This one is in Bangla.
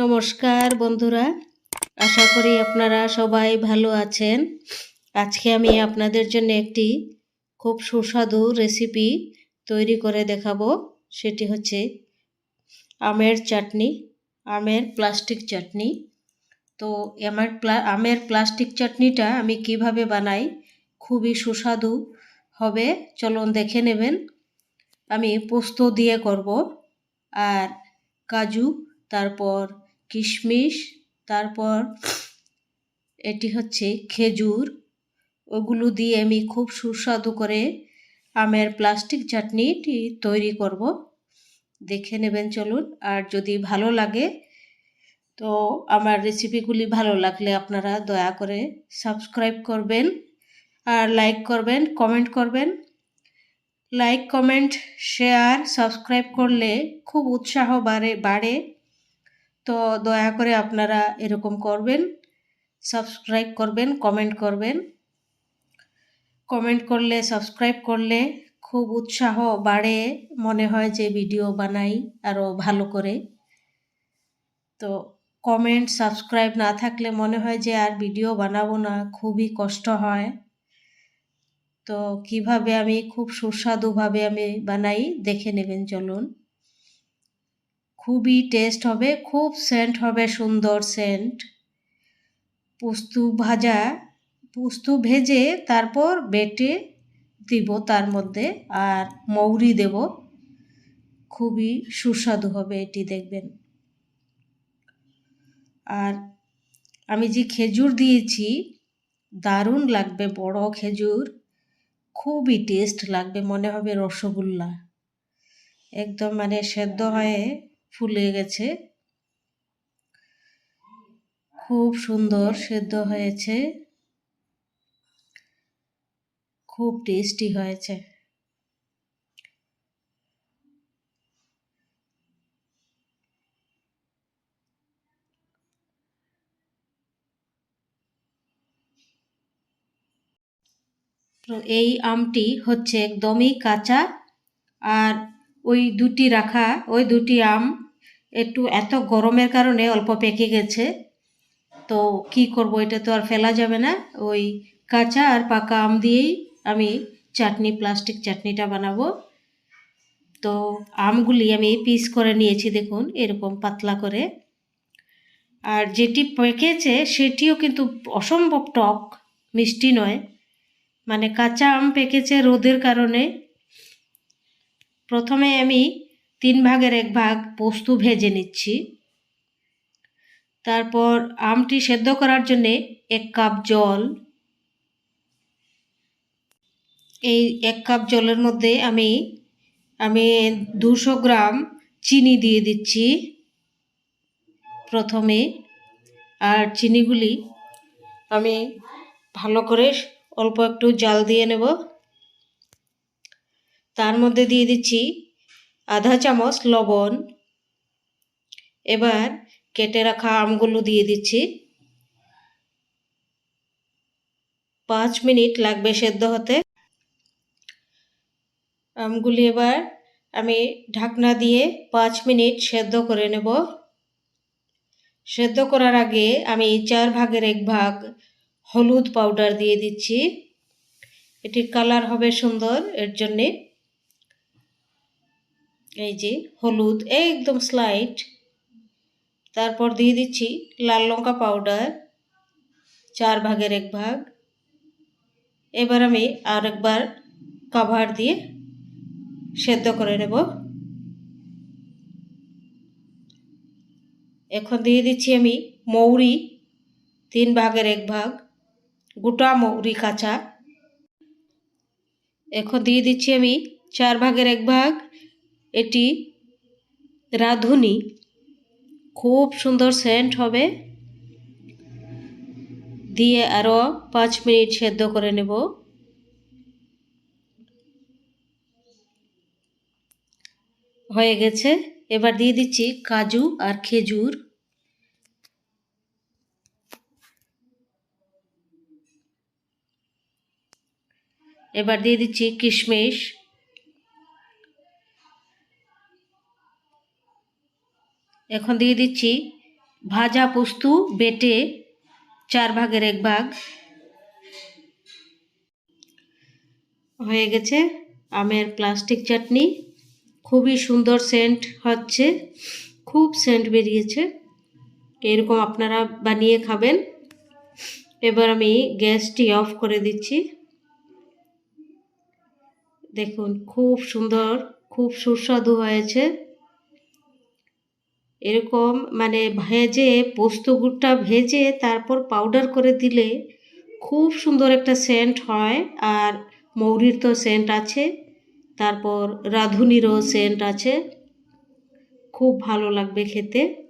নমস্কার বন্ধুরা, আশা করি আপনারা সবাই ভালো আছেন। আজকে আমি আপনাদের জন্য একটি খুব সুস্বাদু রেসিপি তৈরি করে দেখাবো। সেটি হচ্ছে আমের চাটনি, আমের প্লাস্টিক চাটনি। তো আমার আমের প্লাস্টিক চাটনিটা আমি কীভাবে বানাই, খুবই সুস্বাদু হবে। চলুন দেখে নেবেন। আমি পোস্ত দিয়ে করব, আর কাজু, তারপর কিশমিশ, তারপর এটি হচ্ছে খেজুর। ওগুলো দিয়ে আমি খুব সুস্বাদু করে আমের প্লাস্টিক চাটনিটি তৈরি করব। দেখে নেবেন, চলুন। আর যদি ভালো লাগে, তো আমার রেসিপিগুলি ভালো লাগলে আপনারা দয়া করে সাবস্ক্রাইব করবেন আর লাইক করবেন কমেন্ট করবেন। লাইক কমেন্ট শেয়ার সাবস্ক্রাইব করলে খুব উৎসাহ বাড়ে বাড়ে। তো দয়া করে আপনারা এরকম করবেন সাবস্ক্রাইব করবেন কমেন্ট করবেন। কমেন্ট করলে সাবস্ক্রাইব করলে খুব উৎসাহ বাড়ে, মনে হয় যে ভিডিও বানাই আরও ভালো করে। তো কমেন্ট সাবস্ক্রাইব না থাকলে মনে হয় যে আর ভিডিও বানাবো না, খুবই কষ্ট হয়। তো কীভাবে আমি, খুব সুস্বাদুভাবে আমি বানাই, দেখে নেবেন, চলুন। খুবই টেস্ট হবে, খুব সেন্ট হবে, সুন্দর সেন্ট পোস্তু ভাজা, পোস্তু ভেজে তারপর বেটে দিব তার মধ্যে আর মৌরি দেব। খুবই সুস্বাদু হবে এটি দেখবেন। আর আমি যে খেজুর দিয়েছি, দারুণ লাগবে, বড় খেজুর। খুবই টেস্ট লাগবে, মনে হবে রসগোল্লা। একদম মানে সেদ্ধ হয়ে ফুলে গেছে। খুব সুন্দর সেদ্ধ হয়েছে। খুব টেস্টি হয়েছে। তো এই আমটি হচ্ছে একদমই কাঁচা আর ওই দুটি রাখা, ওই দুটি আম একটু এত গরমের কারণে অল্প পেকে গেছে। তো কি করব, এটা তো আর ফেলা যাবে না। ওই কাঁচা আর পাকা আম দিয়েই আমি চাটনি, প্লাস্টিক চাটনিটা বানাবো। তো আমগুলি আমি পিস করে নিয়েছি, দেখুন, এরকম পাতলা করে। আর যেটি পেকেছে, সেটিও কিন্তু অসম্ভব টক, মিষ্টি নয়। মানে কাঁচা আম পেকেছে রোদের কারণে। প্রথমে আমি তিন ভাগের এক ভাগ পোস্ত ভেজে নিচ্ছি। তারপর আমটি সেদ্ধ করার জন্যে এক কাপ জল। এই এক কাপ জলের মধ্যে আমি আমি দুশো গ্রাম চিনি দিয়ে দিচ্ছি প্রথমে। আর চিনিগুলি আমি ভালো করে অল্প একটু জাল দিয়ে নেব। তার মধ্যে দিয়ে দিচ্ছি আধা চামচ লবণ। এবার কেটে রাখা আমগুলো দিয়ে দিচ্ছি। পাঁচ মিনিট লাগবে সেদ্ধ হতে। আমগুলি এবার আমি ঢাকনা দিয়ে পাঁচ মিনিট সেদ্ধ করে নেব। সেদ্ধ করার আগে আমি চার ভাগের এক ভাগ হলুদ পাউডার দিয়ে দিচ্ছি। এটির কালার হবে সুন্দর, এর জন্যে এই যে হলুদ একদম স্লাইট তারপর দিয়ে দিচ্ছি লাল লঙ্কা পাউডার চার ভাগের এক ভাগ। এবার আমি আর একবার কাভার দিয়ে সেদ্ধ করে নেব। এখন দিয়ে দিচ্ছি আমি মৌরি, তিন ভাগের এক ভাগ, গোটা মৌরি কাঁচা। এখন দিয়ে দিচ্ছি আমি চার ভাগের এক ভাগ। এটি রাঁধুনি। খুব সুন্দর সেন্ট হবে। দিয়ে আরও পাঁচ মিনিট সেদ্ধ করে নেব। হয়ে গেছে। এবার দিয়ে দিচ্ছি কাজু আর খেজুর। এবার দিয়ে দিচ্ছি কিশমিশ। এখন দিয়ে দিচ্ছি ভাজা পোস্তু, বেটে চার ভাগের এক ভাগ। হয়ে গেছে আমের প্লাস্টিক চাটনি। খুবই সুন্দর সেন্ট হচ্ছে, খুব সেন্ট বেরিয়েছে। এরকম আপনারা বানিয়ে খাবেন। এবার আমি গ্যাসটি অফ করে দিচ্ছি। দেখুন, খুব সুন্দর, খুব সুস্বাদু হয়েছে। এরকম মানে ভেজে, পোস্ত গুড়টা ভেজে তারপর পাউডার করে দিলে খুব সুন্দর একটা সেন্ট হয়। আর মৌরির তো সেন্ট আছে, তারপর রাঁধুনিরও সেন্ট আছে। খুব ভালো লাগবে খেতে।